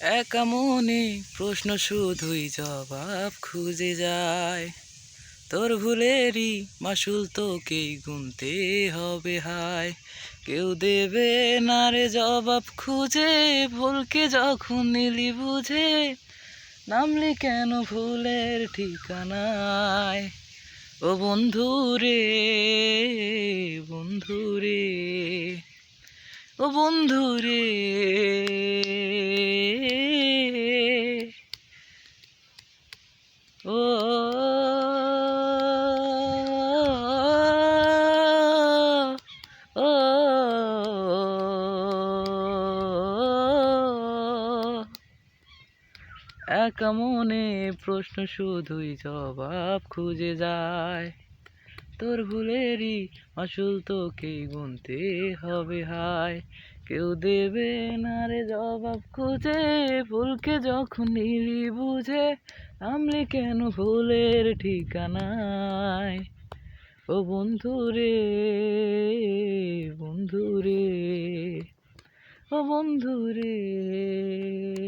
একা মনে প্রশ্ন শুধুই জবাব খুঁজে যায়। তোর ভুলেরই মাসুল তোকেই গুনতে হবে হায়। কেউ দেবে না রে জবাব খুঁজে, ভুলকে যখন নিলি বুঝে, নামলি কেন ভুলের ঠিকানায়? ও বন্ধু রে বন্ধু রে, ও বন্ধু রে। ও একা মনে প্রশ্ন শুধুই জবাব খুঁজে যায় তোর ভুলেরই আসল তোকেই গুনতে হবে হায় কেউ দেবে না রে জবাব খুঁজে, ফুলকে যখন নিলি বুঝে, আমলি কেন ফুলের ঠিকানায়? ও বন্ধু রে বন্ধু রে, ও বন্ধু রে।